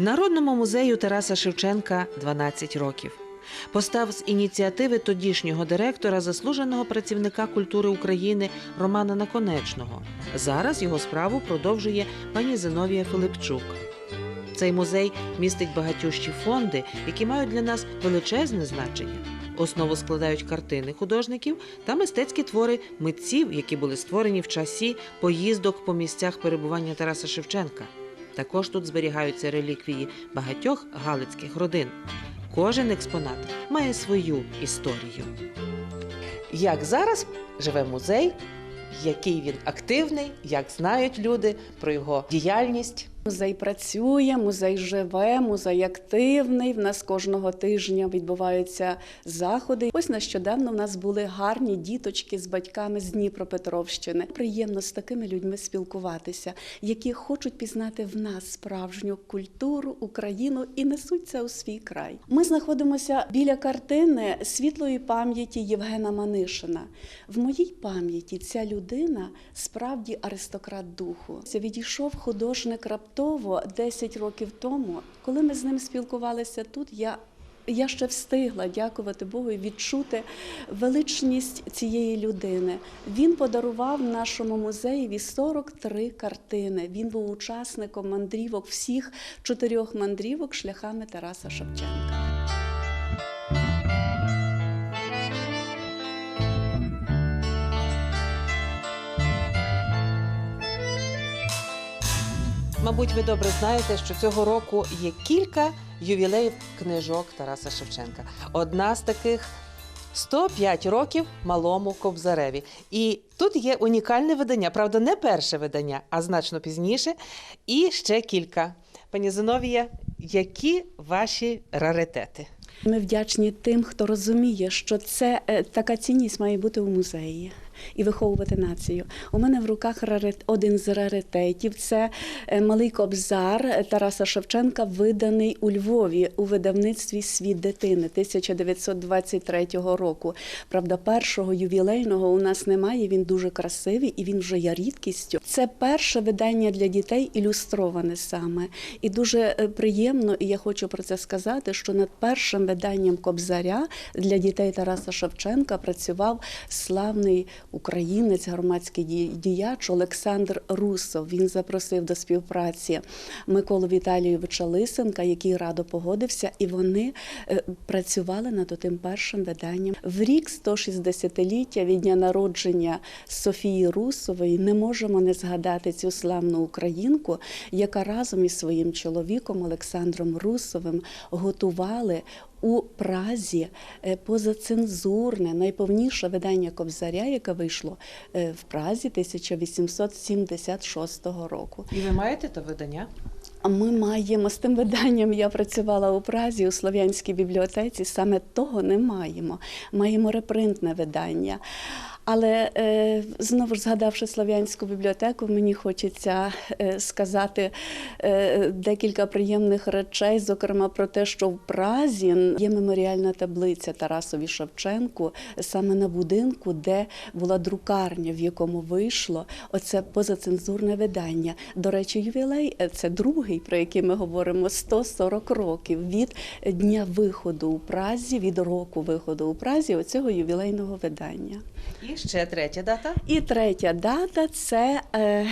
Народному музею Тараса Шевченка 12 років. Постав з ініціативи тодішнього директора, заслуженого працівника культури України Романа Наконечного. Зараз його справу продовжує пані Зиновія Филипчук. Цей музей містить багатющі фонди, які мають для нас величезне значення. Основу складають картини художників та мистецькі твори митців, які були створені в часі поїздок по місцях перебування Тараса Шевченка. Також тут зберігаються реліквії багатьох галицьких родин. Кожен експонат має свою історію. Як зараз живе музей, який він активний, як знають люди про його діяльність. Музей працює, музей живе, музей активний. В нас кожного тижня відбуваються заходи. Ось нещодавно в нас були гарні діточки з батьками з Дніпропетровщини. Приємно з такими людьми спілкуватися, які хочуть пізнати в нас справжню культуру, Україну і несуть це у свій край. Ми знаходимося біля картини світлої пам'яті Євгена Манишина. В моїй пам'яті ця людина справді аристократ духу. Це відійшов художник раптово 10 років тому. Коли ми з ним спілкувалися тут, я я ще встигла, дякувати Богу, і відчути величність цієї людини. Він подарував нашому музеєві 43 картини. Він був учасником мандрівок всіх чотирьох мандрівок шляхами Тараса Шевченка. Мабуть, ви добре знаєте, що цього року є кілька ювілеїв книжок Тараса Шевченка. Одна з таких 105 років малому Кобзареві. І тут є унікальне видання, правда, не перше видання, а значно пізніше. І ще кілька. Пані Зиновія, які ваші раритети? Ми вдячні тим, хто розуміє, що це е, така цінність має бути у музеї і виховувати націю. У мене в руках один з раритетів. Це е, малий кобзар Тараса Шевченка, виданий у Львові у видавництві Світ дитини 1923 року. Правда, першого ювілейного у нас немає. Він дуже красивий і він вже є рідкістю. Це перше видання для дітей ілюстроване саме. І дуже е, приємно, і я хочу про це сказати, що над першим виданням Кобзаря для дітей Тараса Шевченка працював славний українець, громадський діяч Олександр Русов. Він запросив до співпраці Миколу Віталійовича Лисенка, який радо погодився, і вони е, працювали над тим першим виданням. В рік 160-ліття від дня народження Софії Русової не можемо не згадати цю славну українку, яка разом із своїм чоловіком Олександром Русовим готували у Празі е, позацензурне найповніше видання Кобзаря, яке вийшло е, в Празі 1876 року. І ви маєте те видання? Ми маємо з тим виданням. Я працювала у Празі у Слов'янській бібліотеці. Саме того не маємо. Маємо репринтне видання. Але е, знову ж згадавши Слов'янську бібліотеку, мені хочеться е, сказати е, декілька приємних речей, зокрема про те, що в Празі є меморіальна таблиця Тарасові Шевченку саме на будинку, де була друкарня, в якому вийшло оце позацензурне видання. До речі, ювілей це другий, про який ми говоримо 140 років від дня виходу у Празі, від року виходу у Празі оцього ювілейного видання. Ще третя дата. І третя дата це е,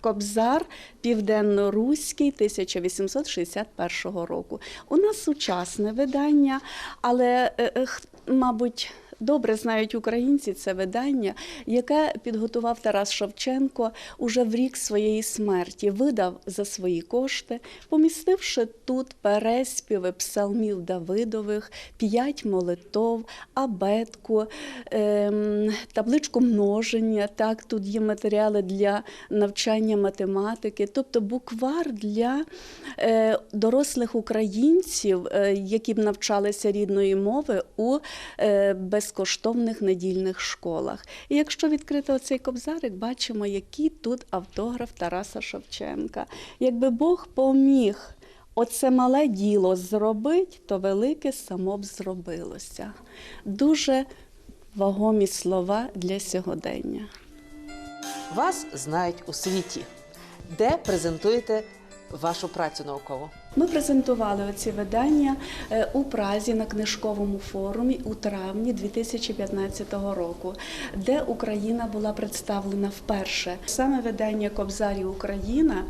Кобзар Південно-Руський 1861 року. У нас сучасне видання, але, е, е, мабуть, добре знають українці це видання, яке підготував Тарас Шевченко уже в рік своєї смерті, видав за свої кошти, помістивши тут переспіви псалмів Давидових, п'ять молитов, абетку, ем, табличку множення. Так, тут є матеріали для навчання математики, тобто буквар для е, дорослих українців, е, які б навчалися рідної мови у е, безкоштовних недільних школах. І якщо відкрити оцей кобзарик, бачимо, який тут автограф Тараса Шевченка. Якби Бог поміг. Оце мале діло зробить, то велике само б зробилося. Дуже вагомі слова для сьогодення. Вас знають у світі, де презентуєте вашу працю наукову? Ми презентували оці видання е, у Празі на книжковому форумі у травні 2015 року, де Україна була представлена вперше. Саме видання Кобзарі Україна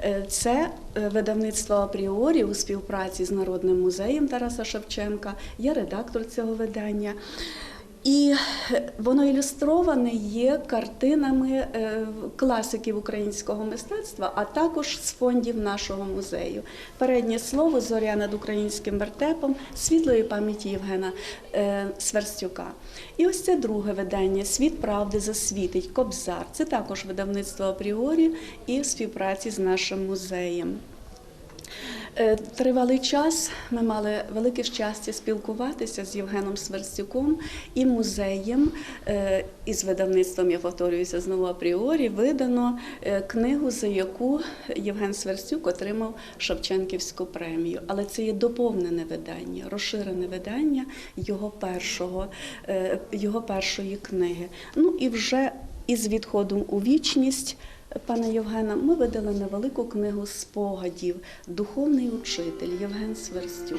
е, це е, видавництво апріорі у співпраці з Народним музеєм Тараса Шевченка. Я редактор цього видання. І воно ілюстроване є картинами е, класиків українського мистецтва, а також з фондів нашого музею. Переднє слово зоря над українським вертепом світлої пам'яті Євгена е, Сверстюка. І ось це друге видання Світ правди засвітить Кобзар. Це також видавництво апріорі і співпраці з нашим музеєм. Е, Тривалий час ми мали велике щастя спілкуватися з Євгеном Сверстюком і музеєм е, із видавництвом, я повторююся знову апріорі, видано е, книгу, за яку Євген Сверстюк отримав Шевченківську премію. Але це є доповнене видання, розширене видання його першого, його першої книги. Ну і вже із відходом у вічність. Пана Євгена, ми видали невелику книгу спогадів Духовний учитель Євген Сверстюк.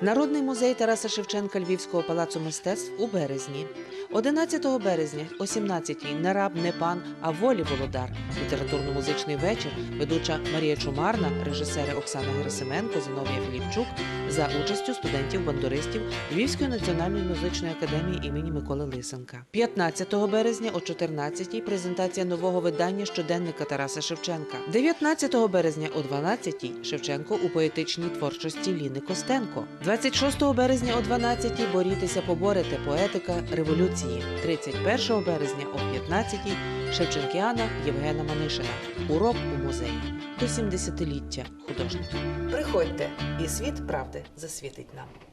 Народний музей Тараса Шевченка Львівського палацу мистецтв у березні. 11 березня о 17-й не раб, не пан, а волі володар. Літературно-музичний вечір. Ведуча Марія Чумарна, режисери Оксана Герасименко, Зиновія Філіпчук за участю студентів-бандуристів Львівської національної музичної академії імені Миколи Лисенка. 15 березня о 14-й презентація нового видання щоденника Тараса Шевченка. 19 березня о 12-й Шевченко у поетичній творчості Ліни Костенко. 26 березня о 12-й борітеся поборете поетика революції. 31 березня о 15-й Шевченкіана Євгена Манишина. Урок у музеї до 70-ліття художника. Приходьте, і світ правди засвітить нам.